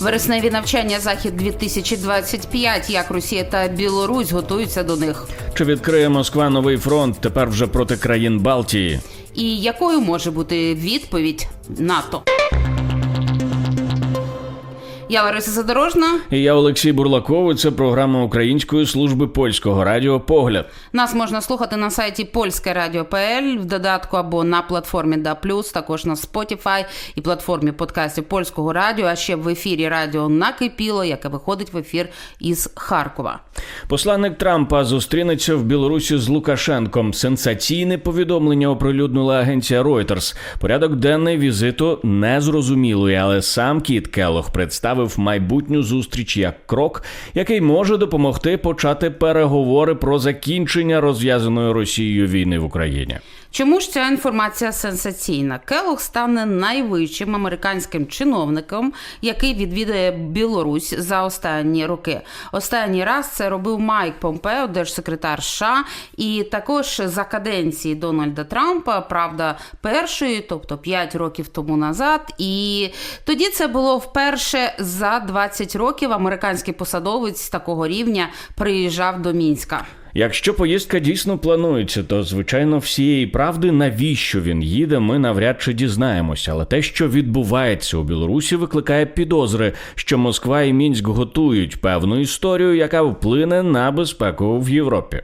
Вересневі навчання Захід 2025 Як Росія та Білорусь готуються до них. Чи відкриє Москва новий фронт тепер вже проти країн Балтії? І якою може бути відповідь НАТО? Я Лариса Задорожна. І я Олексій Бурлаков. і Це програма Української служби польського радіо Погляд. Нас можна слухати на сайті Польське Радіо.пл в додатку або на платформі Да Плюс, також на Spotify і платформі подкастів польського радіо. А ще в ефірі радіо накипіло, яке виходить в ефір із Харкова. Посланник Трампа зустрінеться в Білорусі з Лукашенком. Сенсаційне повідомлення оприлюднила агенція Reuters. Порядок денний візиту незрозумілий, але сам Кіт Келох представив майбутню зустріч як крок, який може допомогти почати переговори про закінчення розв'язаної Росією війни в Україні. Чому ж ця інформація сенсаційна? Келох стане найвищим американським чиновником, який відвідає Білорусь за останні роки. Останній раз це робив Майк Помпео, держсекретар США, і також за каденції Дональда Трампа, правда, першої, тобто 5 років тому назад. І тоді це було вперше за 20 років американський посадовець такого рівня приїжджав до Мінська. Якщо поїздка дійсно планується, то звичайно всієї правди, навіщо він їде, ми навряд чи дізнаємося. Але те, що відбувається у Білорусі, викликає підозри, що Москва і Мінськ готують певну історію, яка вплине на безпеку в Європі.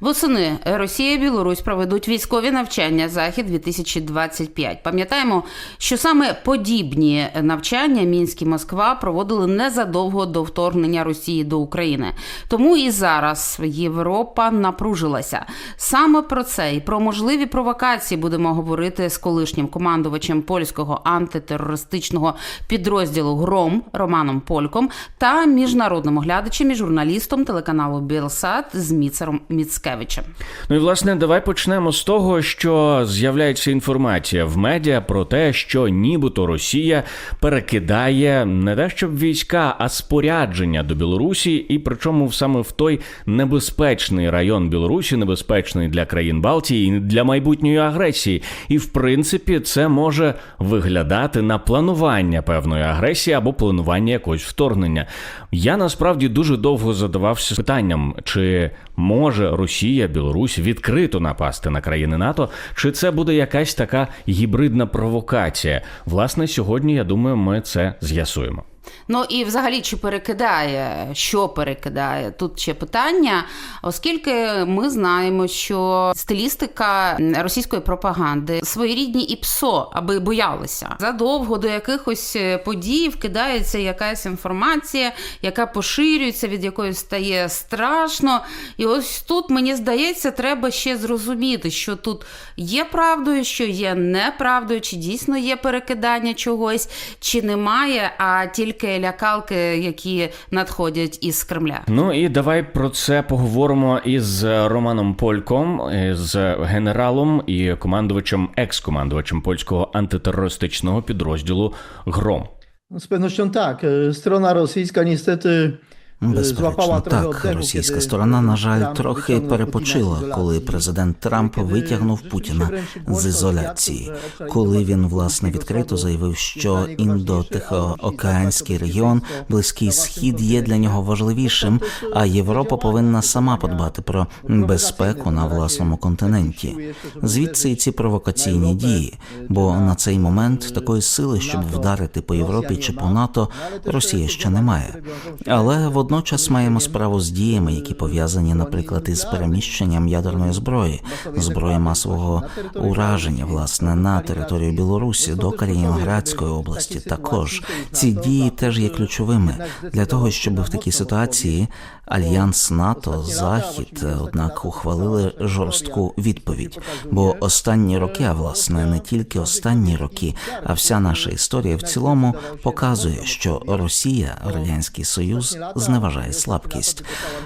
Восени Росія і Білорусь проведуть військові навчання Захід 2025. Пам'ятаємо, що саме подібні навчання Мінськ і Москва проводили незадовго до вторгнення Росії до України. Тому і зараз Європа напружилася. Саме про це і про можливі провокації будемо говорити з колишнім командувачем польського антитерористичного підрозділу Гром Романом Польком та міжнародним оглядачем і журналістом телеканалу Білсат з Міцером Міцкевичем. Ну і власне, давай почнемо з того, що з'являється інформація в медіа про те, що нібито Росія перекидає не те, щоб війська, а спорядження до Білорусі, і причому саме в той небезпечний район Білорусі, небезпечний для країн Балтії і для майбутньої агресії. І в принципі, це може виглядати на планування певної агресії або планування якогось вторгнення. Я насправді дуже довго задавався питанням, чи може Росія, Білорусь відкрито напасти на країни НАТО, чи це буде якась така гібридна провокація? Власне, сьогодні я думаю, ми це з'ясуємо. Ну і взагалі, чи перекидає, що перекидає? Тут ще питання, оскільки ми знаємо, що стилістика російської пропаганди своєрідні і ПСО, аби боялися. Задовго до якихось подій вкидається якась інформація, яка поширюється, від якої стає страшно. І ось тут мені здається, треба ще зрозуміти, що тут є правдою, що є неправдою, чи дійсно є перекидання чогось, чи немає, а тільки лякалки, які надходять із Кремля. Ну і давай про це поговоримо із Романом Польком, з генералом і командувачем, екс-командувачем польського антитерористичного підрозділу Гром. No z так. tak. E, Strona rosyjska niestety Безперечно, так. Російська сторона, на жаль, трохи перепочила, коли президент Трамп витягнув Путіна з ізоляції, коли він власне відкрито заявив, що індо-тихоокеанський регіон, близький схід є для нього важливішим, Тобто а Європа повинна сама подбати про безпеку на власному континенті. Звідси і ці провокаційні дії, бо на цей момент е, такої сили, щоб вдарити по Європі чи по. НАТО, Росія ще не має. проблемами, Але водночас маємо справу з діями, які пов'язані, наприклад, із переміщенням ядерної зброї, зброї масового ураження, власне, на територію Білорусі до Калінінградської області. Також ці дії теж є ключовими для того, щоб в такій ситуації альянс НАТО, Захід, однак ухвалили жорстку відповідь. Бо останні роки, а власне не тільки останні роки, а вся наша історія в цілому показує, що Росія, радянський союз, зневажає слабкість.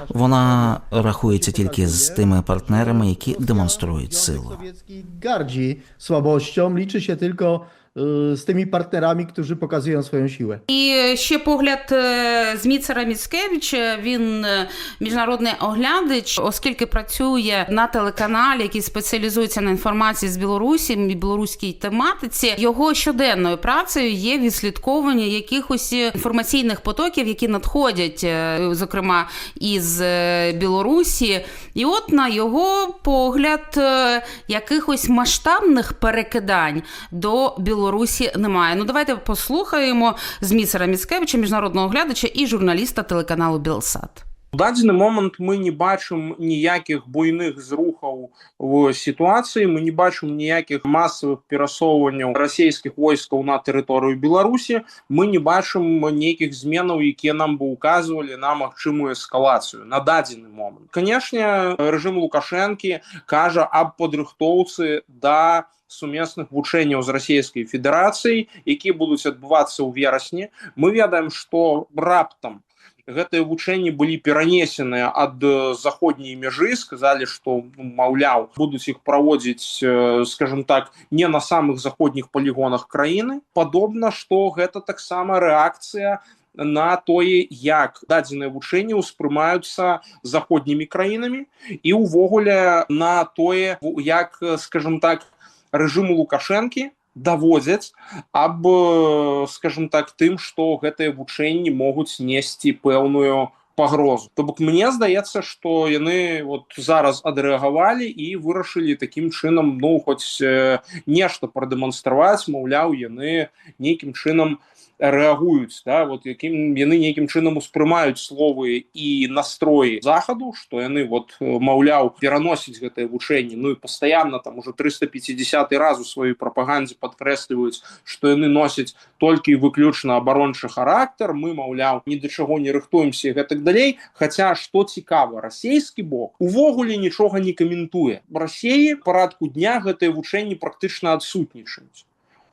Вона рахується тільки з тими партнерами, які демонструють силу. Gardzi słabością, liczy się tylko z tymi partnerami, którzy pokazują swoją siłę. І ще погляд е, Зміцера Міцкевича. Він е, міжнародний оглядач, оскільки працює на телеканалі, який спеціалізується на інформації з Білорусі, і білоруській тематиці. Його щоденною працею є відслідковування якихось інформаційних потоків, які надходять, е, зокрема із Білорусі. І от на його погляд, е, якихось масштабних перекидань до Білорусі немає. Ну давайте послухаємо Зміцера Міцкевича, міжнародного оглядача і журналіста телеканалу Білсат. У дадзены момант мы не бачым ніякіх буйных зрухаў в сітуацыі мы не бачым ніякіх масавых перасоўванняў расійскіх войскаў на тэрыторыю беларусі мы не бачым нейкіх зменаў якія нам бы указывалі на магчымую эскалацыю на дадзены момант канешне рэжым лукашэнкі кажа аб падрыхтоўцы да сумесных вучэнняў з расійскай федэрацыяй якія будуць адбывацца ў верасні мы ведаем што раптам Гэтыя вучэнні былі перанесеныя ад э, заходняй мяжы сказалі што ну, маўляў будуць іх праводзіць э, скажем так не на самых заходніх палігонах краіны. Падобна што гэта таксама рэакцыя на тое як дадзеныя вучэнні ўспрымаюцца заходнімі краінамі і ўвогуле на тое як скажем так рэжыму лукашэнкі даводзяць аб э, скажем так тым што гэтыя вучэнні могуць несці пэўную пагрозу. То бок мне здаецца што яны вот зараз адрэагавалі і вырашылі такім чынам ну хоць э, нешта прадэманстраваць маўляў яны нейкім чынам рэагуюць да вот якім яны нейкім чынам успрымаюць словы і настроі захаду што яны вот маўляў пераносіць гэтае вучэнне ну і пастаянна там уже 350 раз у сваёй прапагандзе падкрэсліваюць што яны носяць толькі выключна абарончы характар мы маўляў ні да чаго не рыхтуемся гэтак далей. Хаця што цікава расійскі бок увогуле нічога не каментуе рассеі парадку дня гэтыя вучэнні практычна адсутнічаюць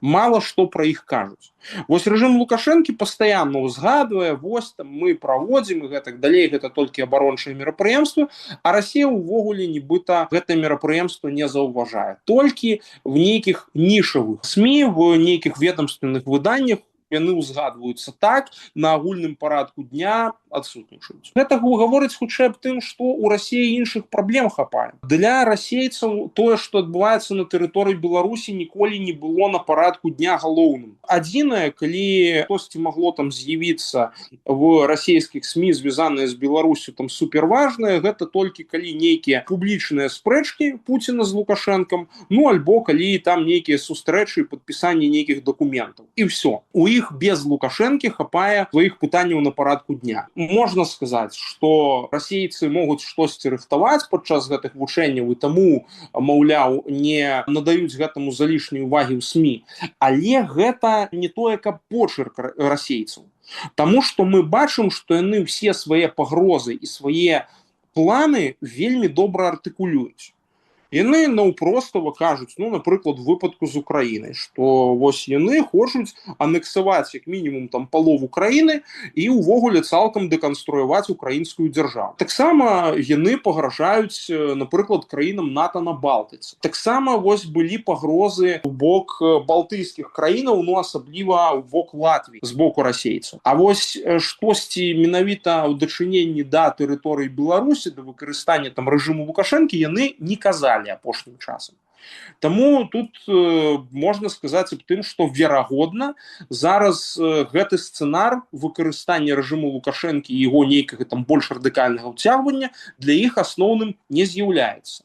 мало што пра іх кажуць вось рэжым лукашэнкі пастаянна ўзгадвае вось там мы праводзім і гэтак далей гэта толькі абарончыя мерапрыемствы а Расія ўвогуле нібыта гэтае мерапрыемства не заўважае толькі в нейкіх нішавых сМ в нейкіх ведомственных выданнях яны ўзгадваюцца так на агульным парадку дня адсутнічаюць гэта гаворыць хутчэй аб тым што у рассіі іншых праблем хапае для расейцаў тое што адбываецца на тэрыторыі беларусі ніколі не было на парадку дня галоўным адзінае калі хтосьці магло там з'явіцца в расійскіх сМ звязаныя з беларусю там суперважнае гэта толькі калі нейкія публічныя спрэчкі Пуціна з лукашэнкам ну альбо калі там нейкія сустрэчы падпісанне нейкіх дакументаў і все у іх без лукашэнкі хапае сваіх пытанняў на парадку дня можна сказаць что расейцы могуць штосьці рыхтаваць падчас гэтых вучэнняў і таму маўляў не надаюць гэтаму залішняй увагі ў сМ але гэта не тое каб почерк расейцаў Таму што мы бачым што яны ўсе свае пагрозы і свае планы вельмі добра артыкулююць яны наўпростава кажуць ну напрыклад выпадку з Украінай што вось яны хочуць анексаваць як мінімум там палову краіны і ўвогуле цалкам дэканструяваць украінскую дзяржаву таксама яны пагражаюць напрыклад краінам НАТО на балтыцы таксама вось былі пагрозы у бок балтыйскіх краінаў ну асабліва у бок Латвіі з боку расейцаў А вось штосьці менавіта ў дачыненні да тэрыторыі Беларусі да выкарыстання там рэжыму лукашэнкі яны не казалі Апошнім часам Таму тут э, можна сказаць аб тым што верагодна зараз э, гэты сцэнар выкарыстання рэжыму лукашэнкі і яго нейкага там больш радыкальнага ўцягвання для іх асноўным не з'яўляецца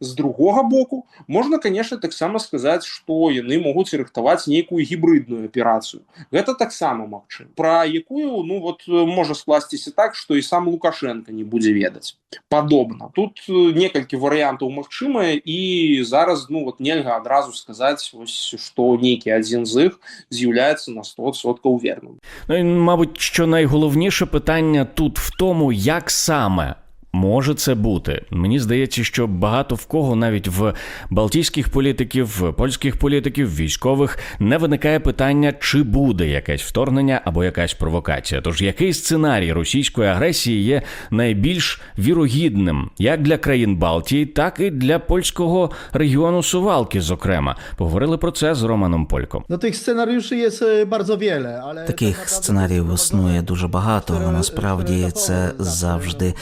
з другога боку можна конечно таксама сказаць што яны могуць рыхтаваць нейкую гібридную аперацыю гэта таксама магчым про якую ну вот можа скласціся так што і сам лукашенко не будзе ведаць падобна тут некалькі варыянтаў магчымыя і зараз ну вот нельга адразу сказаць ось што нейкі адзін з іх з'яўляецца на 100соткаў верным Ну і мабуть, що найголовніше питання тут в тому, як саме Може це бути. Мені здається, що багато в кого, навіть в балтійських політиків, польських політиків, військових, не виникає питання, чи буде якесь вторгнення або якась провокація. Тож який сценарій російської агресії є найбільш вірогідним як для країн Балтії, так і для польського регіону Сувалки, зокрема, поговорили про це з Романом Польком. No tych scenariuszy jest e, bardzo wiele. Таких сценаріїв існує дуже багато, але насправді це завжди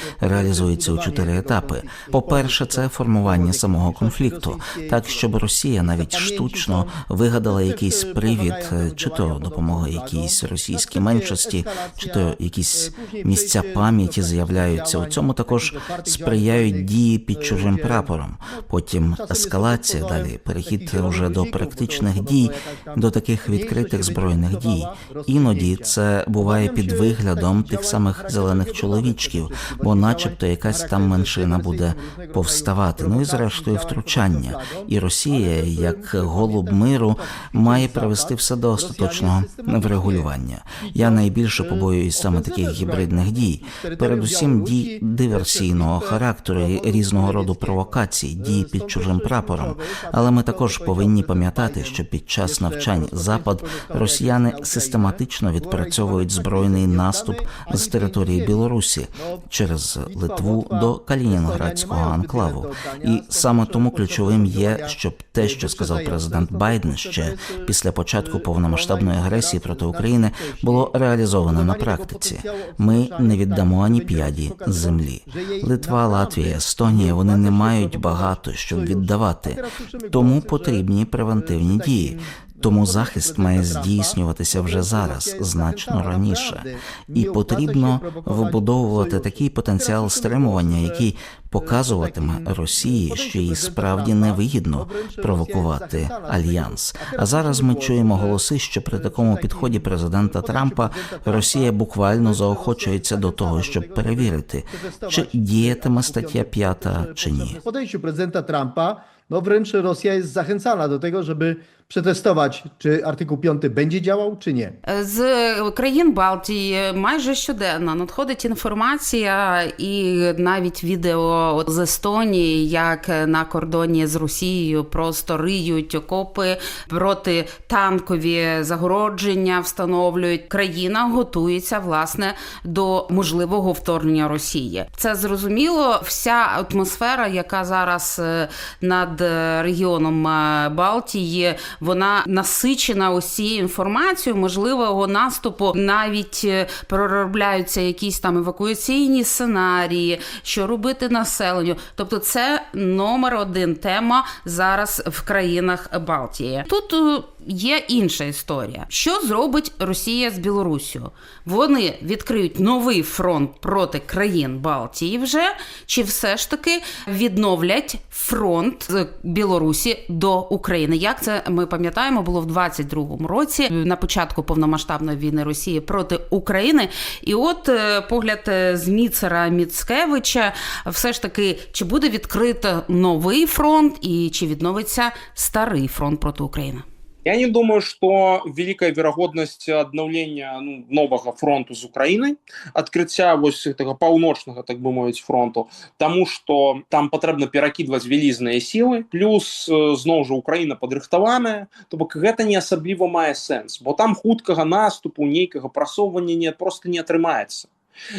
реалізується у чотири етапи. По-перше, це формування самого конфлікту, так щоб Росія навіть штучно вигадала якийсь привід, чи то допомога якійсь російській меншості, чи то якісь місця пам'яті з'являються. У цьому також сприяють дії під чужим прапором. Потім ескалація, далі перехід уже до практичних дій, до таких відкритих збройних дій. Іноді це буває під виглядом тих самих зелених чоловічків, бо, начебто, якась там меншина буде повставати. Ну і зрештою втручання. І Росія, як голуб миру, має привести все до остаточного врегулювання. Я найбільше побоююсь саме таких гібридних дій, передусім дій диверсійного характеру і різного роду провокацій, дій під чужим прапором. Але ми також повинні пам'ятати, що під час навчань запад росіяни систематично відпрацьовують збройний наступ з території Білорусі через Литву до Калінінградського анклаву. І саме тому ключовим є, щоб те, що сказав президент Байден ще після початку повномасштабної агресії проти України, було реалізовано на практиці. Ми не віддамо ані п'яді землі. Литва, Латвія, Естонія вони не мають багато щоб віддавати, тому потрібні превентивні дії. Тому захист має здійснюватися вже зараз, значно раніше, і потрібно вибудовувати такий потенціал стримування, який показуватиме Росії, що їй справді невигідно провокувати альянс. А зараз ми чуємо голоси, що при такому підході президента Трампа Росія буквально заохочується до того, щоб перевірити, чи діятиме стаття 5 чи ні. Prezydenta Trumpa, no wręcz Rosja jest zachęcana do tego, żeby przetestować, czy artykuł 5 będzie działał, czy nie. З країн Балтії майже щоденно надходить інформація і навіть відео з Естонії, як на кордоні з Росією просто риють окопи проти танкові загородження, встановлюють. Країна готується власне до можливого вторгнення Росії. Це зрозуміло. Вся атмосфера, яка зараз над регіоном Балтії, вона насичена ось цією інформацією можливого наступу. Навіть е, проробляються якісь там евакуаційні сценарії, що робити населенню. Тобто, це номер один тема зараз в країнах Балтії. Тут е, є інша історія. Що зробить Росія з Білоруссю? Вони відкриють новий фронт проти країн Балтії вже, чи все ж таки відновлять фронт з Білорусі до України? Як це ми пам'ятаємо, було в 22-му році на початку повномасштабної війни Росії проти України. І от е, погляд е, з Міцера Міцкевича, все ж таки, чи буде відкрито новий фронт, і чи відновиться старий фронт проти України? Я не думаю, что великая верагоднасць аднаўлення ну, новага фронту з Украінай адкрыцця вось гэтага паўночнага так бы мовіць фронту Таму что там патрэбна перакідваць вялізныя сілы плюс э, зноў жа Украіна падрыхтаваная то бок гэта не асабліва мае сэнс бо там хуткага наступу нейкага прасоўвання не просто не атрымаецца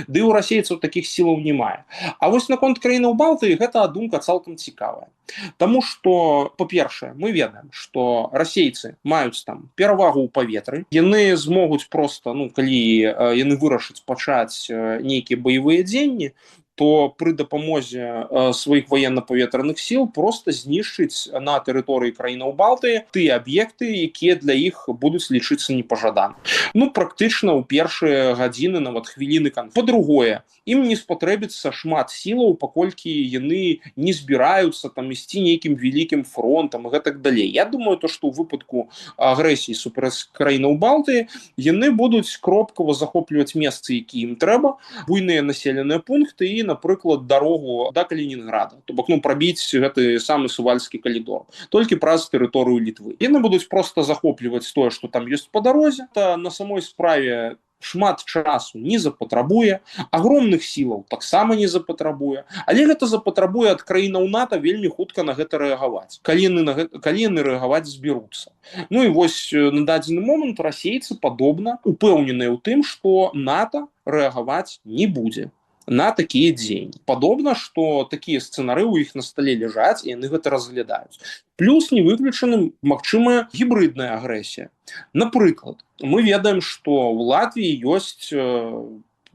Ды ў расейцаў такіх сілаў не мае А вось наконт краінаў Балтыі гэта думка цалкам цікавая Таму што па-першае мы ведаем што расейцы маюць там перавагу ў паветры яны змогуць просто ну калі э, яны вырашаць пачаць э, нейкія баявыя дзенні то пры дапамозе э, сваіх военно-паветраных сіл просто знішчыць на тэрыторыі краінаў Балтыі тыя аб'екты якія для іх будуць лічыцца непажадан ну практычна ў першыя гадзіны нават хвіліны кан по-другое ім не спатрэбіцца шмат сілаў паколькі яны не збіраюцца там ісці нейкім вялікім фронтам і гэтак далей Я думаю то што ў выпадку агрэсіі супраць краінаў Балтыі яны будуць кропкава захопліваць месцы які ім трэба буйныя населеныя пункты і напрыклад дарогу да калінінграда то бок ну прабіць гэты самы сувальскі калідор толькі праз тэрыторыю літвы. Яны будуць просто захопліваць тое што там ёсць па дарозе. Та на самой справе шмат часу не запатрабуе агромных сілаў таксама не запатрабуе. Але гэта запатрабуе ад краінаў НАТО вельмі хутка на гэта рэагаваць. Калі яны на яны рэагаваць зберуцца. Ну і вось э, на дадзены момант расейцы падобна упэўненыя ў тым што НАТО рэагаваць не будзе на такія дзеянні падобна што такія сцэнары ў іх на стале ляжаць і яны гэта разглядаюць плюс не выключаны магчымая гібридная агрэсія напрыклад мы ведаем што в Латвіі ёсць э,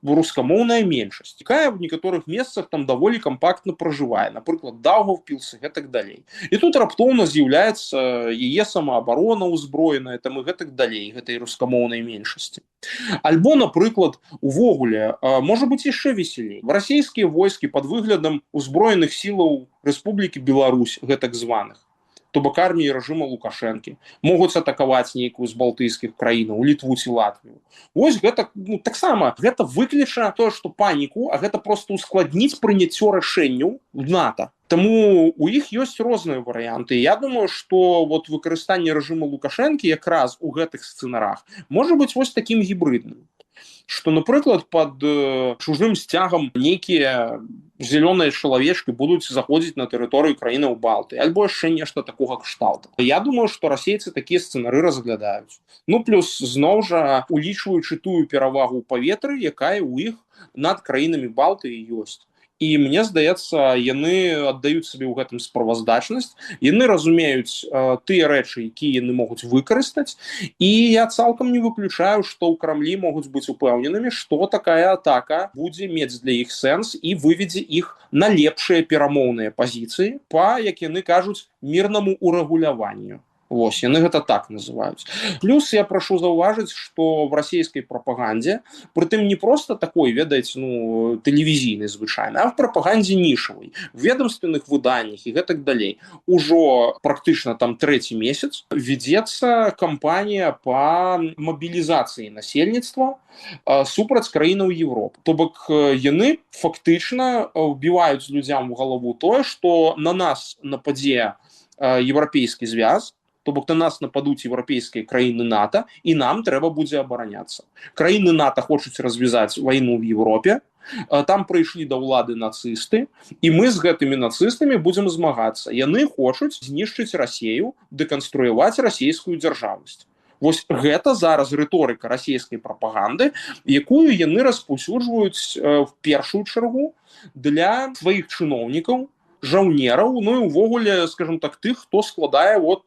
рускамоўная меншасць якая в некаторых месцах там даволі кампактна пражывае напрыклад даўгавпілсы гэтак далей і тут раптоўна з'яўляецца яе самаабарона ўзброеная там і гэтак далей гэтай рускамоўнай меншасці альбо напрыклад увогуле а, можа быць яшчэ весялей расійскія войскі под выглядам узброеных сілаў Рэспублікі Беларусь гэтак званых то бок арміі рэжыма лукашэнкі могуць атакаваць нейкую з балтыйскіх краінаў літву ці латвію. Вось гэта ну, таксама. Гэта выкліча тое што паніку а гэта просто ускладніць прыняццё рашэнняў в НАТО. Таму у іх ёсць розныя варыянты. Я думаю што вот выкарыстанне рэжыму лукашэнкі якраз у гэтых сцэнарах можа быць вось такім гібридным что напрыклад под э, чужым сцягам нейкія зялёныя чалавечкі будуць заходзіць на тэрыторыю краінаў балты. Альбо яшчэ нешта такога кшталту Я думаю што расейцы такія сцэнары разглядаюць ну плюс зноў жа улічваючы тую перавагу ў паветры якая ў іх над краінамі балты ёсць і мне здаецца яны аддаюць сабе ў гэтым справаздачнасць яны разумеюць э, тыя рэчы якія яны могуць выкарыстаць і я цалкам не выключаю што ў крамлі могуць быць упэўненымі што такая атака будзе мець для іх сэнс і выведзе іх на лепшыя перамоўныя пазіцыі па як яны кажуць мірнаму урэгуляванню Вось яны гэта так называюць плюс я прашу заўважыць што в расійскай прапагандзе прытым не просто такой ведаеце ну тэлевізійнай звычайна а в прапагандзе нішавай ведомственных выданнях і гэтак далей ужо практычна там трэці месяц вядзецца кампанія по мабілізацыі насельніцтва а, супраць краінаў Европы то бок э, яны фактычна убіваюць людзям у галаву тое што на нас нападзе э, еўрапейскі звяз то бок на нас нападуць еўрапейскія краіны НАТО і нам трэба будзе абараняцца. Краіны НАТО хочуць развязаць вайну в Европе там прыйшлі да ўлады нацысты і мы з гэтымі нацыстамі будзем змагацца. Яны хочуць знішчыць рассею дэканструяваць расійскую дзяржаўнасць. Вось гэта зараз рыторыка расійскай прапаганды якую яны распаўсюджваюць в першую чаргу для сваіх чыноўнікаў жаўнераў ну і увогуле скажем так тых хто складае от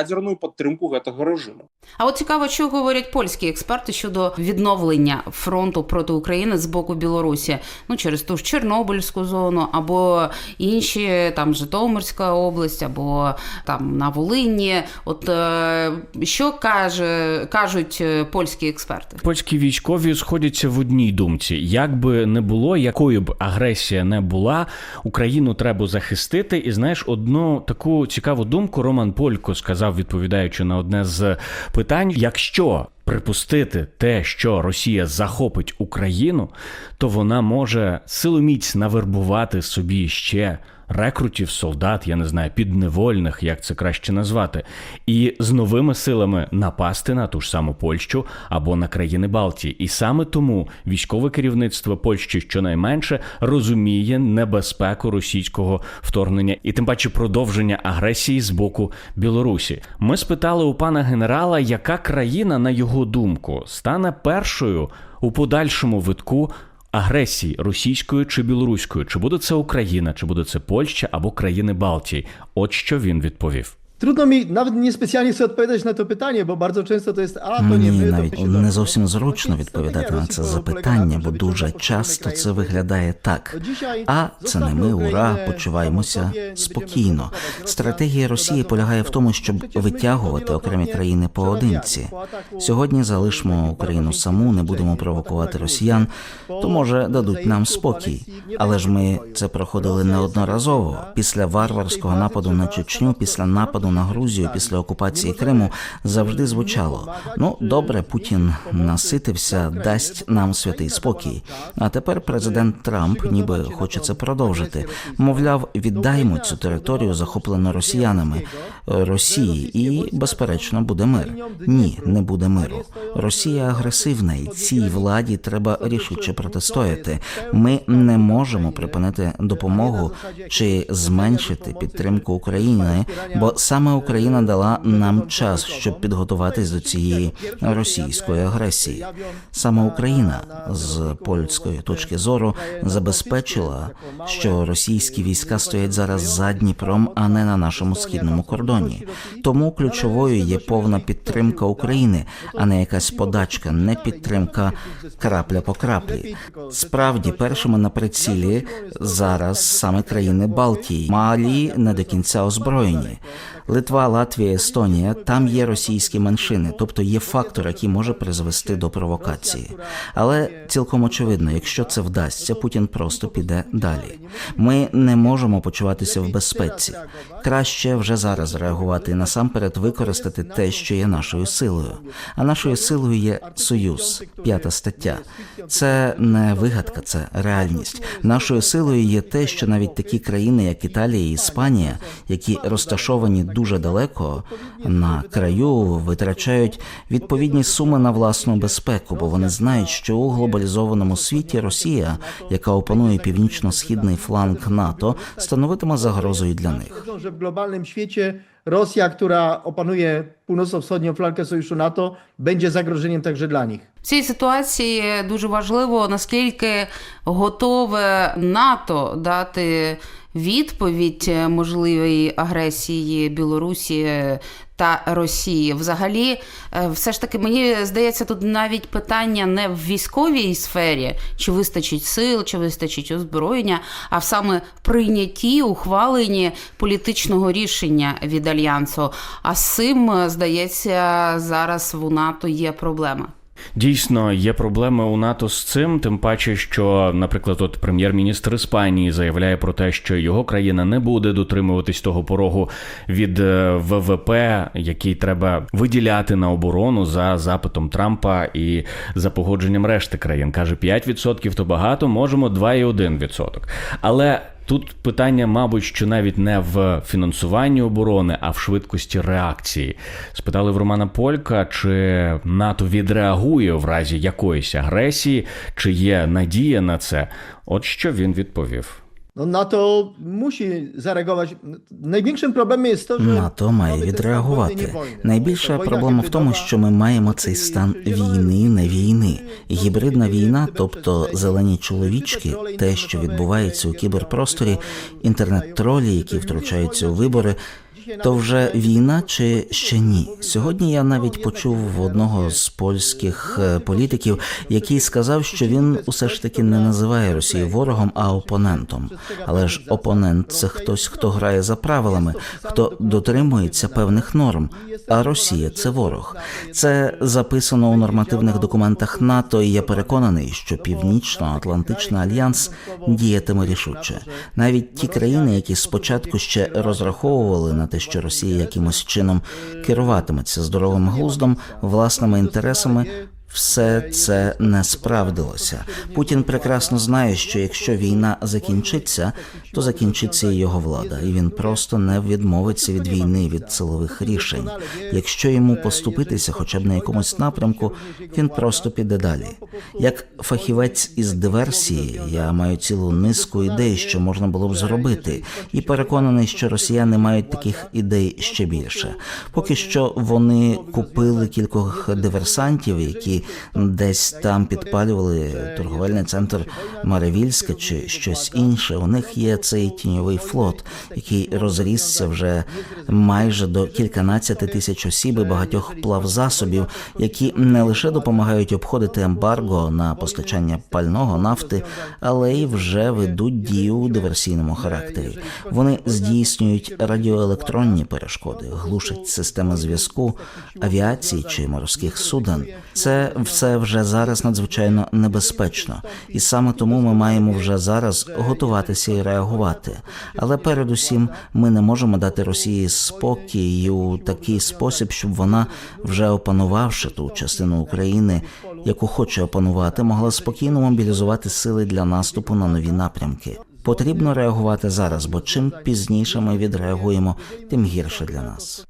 ядерную падтрымку гэтага рэжыму А от цікаво, що говорять польські експерти щодо відновлення фронту проти України з боку Білорусі, ну через ту ж Чорнобильську зону, або інші там Житомирська область, або там на Волині. От е, що каже, кажуть е, польські експерти? Польські військові сходяться в одній думці: як би не було, якою б агресія не була, Україну треба захистити. І знаєш, одну таку цікаву думку Роман Полько сказав, відповідаючи на одне з питань: якщо припустити те, що Росія захопить Україну, то вона може силоміць навербувати собі ще рекрутів, солдат, я не знаю, підневольних, як це краще назвати, і з новими силами напасти на ту ж саму Польщу або на країни Балтії. І саме тому військове керівництво Польщі щонайменше розуміє небезпеку російського вторгнення і тим паче продовження агресії з боку Білорусі. Ми спитали у пана генерала, яка країна, на його думку, стане першою у подальшому витку агресії російської чи білоруської, чи буде це Україна, чи буде це Польща або країни Балтії. От що він відповів. Trudno mi, nawet niespecjalnie chcę odpowiadać na to pytanie, bo bardzo często to jest, a to nie Мені my, to навіть się не зовсім зручно відповідати на це запитання, бо дуже часто це виглядає так. А це не ми, ура, почуваємося спокійно. Стратегія Росії полягає в тому, щоб витягувати окремі країни поодинці. Сьогодні залишимо Україну саму, не будемо провокувати росіян. То може дадуть нам спокій. Але ж ми це проходили неодноразово після варварського нападу на Чечню, після нападу на Грузію, після окупації Криму завжди звучало. Ну добре, Путін наситився, дасть нам святий спокій. А тепер президент Трамп ніби хоче це продовжити. Мовляв, віддаймо цю територію, захоплену росіянами Росії, і безперечно буде мир. Ні, не буде миру. Росія агресивна, і цій владі треба рішуче протистояти. Ми не можемо припинити допомогу чи зменшити підтримку України, бо саме Україна дала нам час, щоб підготуватись до цієї російської агресії. Саме Україна з польської точки зору забезпечила, що російські війська стоять зараз за Дніпром, а не на нашому східному кордоні. Тому ключовою є повна підтримка України, а не якась подачка, не підтримка крапля по краплі. Справді, першими на прицілі зараз саме країни Балтії, Малі не до кінця озброєні. Литва, Латвія, Естонія там є російські меншини, тобто є фактор, який може призвести до провокації. Але цілком очевидно, якщо це вдасться, Путін просто піде далі. Ми не можемо почуватися в безпеці. Краще вже зараз реагувати і насамперед використати те, що є нашою силою. А нашою силою є союз, п'ята стаття. Це не вигадка, це реальність. Нашою силою є те, що навіть такі країни, як Італія і Іспанія, які розташовані дуже далеко на краю, витрачають відповідні суми на власну безпеку, бо вони знають, що у глобалізованому світі Росія, яка опанує північно-східний фланг НАТО, становитиме загрозою для них. W globalnym świecie Rosja, która opanuje północno-wschodnią flankę sojuszu NATO, będzie zagrożeniem także dla nich. В цій ситуації дуже важливо, наскільки готове НАТО дати відповідь можливій агресії Білорусі та Росії. Взагалі, е, все ж таки, мені здається, тут навіть питання не в військовій сфері, чи вистачить сил, чи вистачить озброєння, а в саме прийнятті, ухваленні політичного рішення від альянсу. А з цим, е, здається, зараз в НАТО є проблема. Дійсно, є проблеми у НАТО з цим, тим паче, що, наприклад, от прем'єр-міністр Іспанії заявляє про те, що його країна не буде дотримуватись того порогу від е, ВВП, який треба виділяти на оборону за запитом Трампа і за погодженням решти країн. каже 5% то багато, можемо 2,1%. Але Тут питання, мабуть, що навіть не в фінансуванні оборони, а в швидкості реакції. Спитали в Романа Полька, чи НАТО відреагує в разі якоїсь агресії, чи є надія на це. От що він відповів. No, NATO musi zareagować. Największym problemem є то, що НАТО має відреагувати. Найбільша проблема в тому, що ми маємо цей стан війни, не війни. Гібридна війна, тобто зелені чоловічки, те, що відбувається у кіберпросторі, інтернет-тролі, які втручаються у вибори. То вже війна чи ще ні? Сьогодні я навіть почув в одного з польських е, політиків, який сказав, що він усе ж таки не називає Росію ворогом, а опонентом. Але ж опонент це хтось, хто грає за правилами, хто дотримується певних норм. А Росія це ворог. Це записано у нормативних документах НАТО, і я переконаний, що Північно-Атлантичний альянс діятиме рішуче. Навіть ті країни, які спочатку ще розраховували на те, що Росія якимось чином керуватиметься здоровим глуздом, власними інтересами. Все це не справдилося. Путін прекрасно знає, що якщо війна закінчиться, то закінчиться і його влада, і він просто не відмовиться від війни, від силових рішень. Якщо йому поступитися, хоча б на якомусь напрямку, він просто піде далі. Як фахівець із диверсії, я маю цілу низку ідей, що можна було б зробити, і переконаний, що росіяни мають таких ідей ще більше. Поки що вони купили кількох диверсантів, які десь там підпалювали торговельний центр Маревільська чи щось інше. У них є цей тіньовий флот, який розрісся вже майже до кільканадцяти тисяч осіб і багатьох плавзасобів, які не лише допомагають обходити ембарго на постачання пального нафти, але й вже ведуть дію у диверсійному характері. Вони здійснюють радіоелектронні перешкоди, глушать системи зв'язку, авіації чи морських суден. Це все вже зараз надзвичайно небезпечно, і саме тому ми маємо вже зараз готуватися і реагувати. Але передусім ми не можемо дати Росії спокій у такий спосіб, щоб вона, вже опанувавши ту частину України, яку хоче опанувати, могла спокійно мобілізувати сили для наступу на нові напрямки. Потрібно реагувати зараз, бо чим пізніше ми відреагуємо, тим гірше для нас.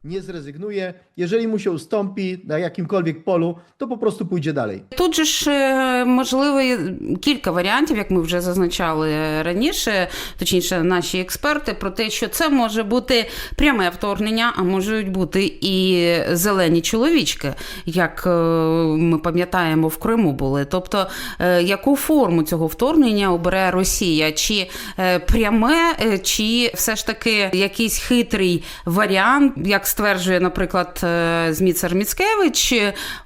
Jeżeli mu się ustąpi na jakimkolwiek polu, to po prostu pójdzie dalej. Тут же ж е, можливо кілька варіантів, як ми вже зазначали раніше, точніше, наші експерти, про те, що це може бути пряме вторгнення, а можуть бути і зелені чоловічки, як е, ми пам'ятаємо в Криму були. Тобто, е, яку форму цього вторгнення обере Росія? Чи е, пряме, е, чи все ж таки якийсь хитрий варіант, як стверджує, наприклад, е, Зміцер Міцкевич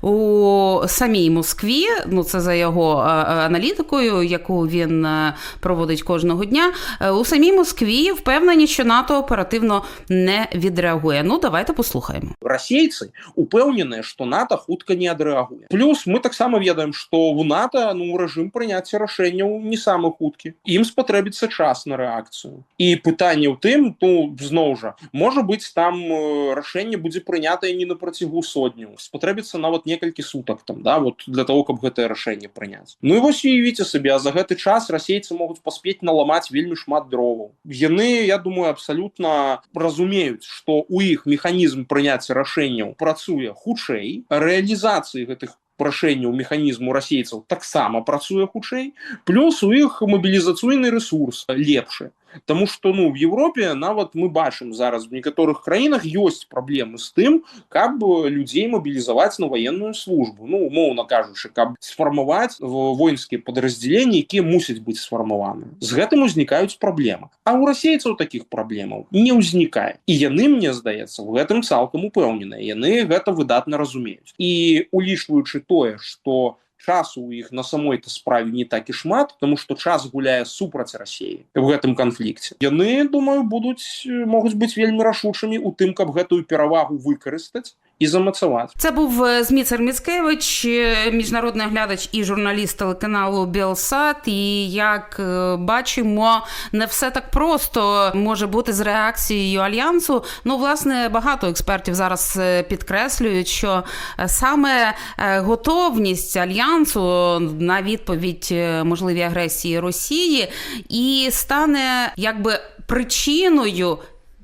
у самій Москві, ну це за його е, е, аналітикою, яку він е, проводить кожного дня. е, У самій Москві впевнені, що НАТО оперативно не відреагує. Ну давайте послухаємо. расейцы упэўненыя што нато хутка не адрэагуе плюс мы таксама ведаем што у нато ну рэжым прыняцця рашэнняў не самы хуткі ім спатрэбіцца час на рэакцыю і пытанне ў тым ну зноў жа можа быць там э, рашэнне будзе прынятае не на працягу сотню спатрэбіцца нават некалькі сутак там да вот для того каб гэтае рашэнне прыняць ну і вось уявіце сабе а за гэты час расейцы могуць паспець наламаць вельмі шмат дроваў яны я думаю абсалютна разумеюць што у іх механізм прыняцця рашэнняў працуе хутчэй рэалізацыі гэтых рашэнняў механізму расейцаў таксама працуе хутчэй плюс у іх мабілізацыйны ресурс лепшы Таму што ну в Еўропе нават мы бачым зараз в некаторых краінах ёсць праблемы з тым каб людзей мабілізаваць на ваенную службу ну умоўна кажучы каб сфармаваць в- воінскія падраздзяленні якія мусяць быць сфармаваны з гэтым узнікаюць праблемы а ў расейцаў такіх праблемаў не ўзнікае і яны мне здаецца в гэтым цалкам упэўненыя яны гэта выдатна разумеюць і улічваючы тое што часу у іх на самой-то справе не так і шмат тому что час гуляе супраць рассеі в гэтым канфлікце. Яны думаю будуць могуць быць вельмі рашучымі у тым каб гэтую перавагу выкарыстаць і замацаваць Це був е, Зміцер Міцкевич, е, міжнародний глядач і журналіст телеканалу Білсат. І як е, бачимо, не все так просто може бути з реакцією альянсу. Ну, власне, багато експертів зараз підкреслюють, що саме готовність альянсу на відповідь можливій агресії Росії і стане якби причиною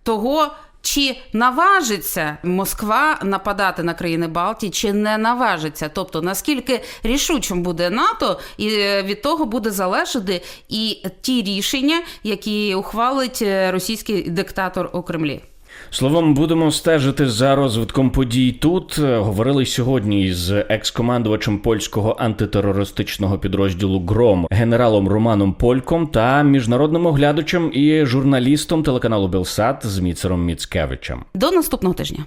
того. Чи наважиться Москва нападати на країни Балтії, чи не наважиться? Тобто наскільки рішучим буде НАТО, і е, від того буде залежати і ті рішення, які ухвалить е, російський диктатор у Кремлі. Словом, будемо стежити за розвитком подій тут. Е, Говорили сьогодні із екс-командувачем польського антитерористичного підрозділу ГРОМ генералом Романом Польком та міжнародним оглядачем і журналістом телеканалу Белсат Міцером Міцкевичем. До наступного тижня.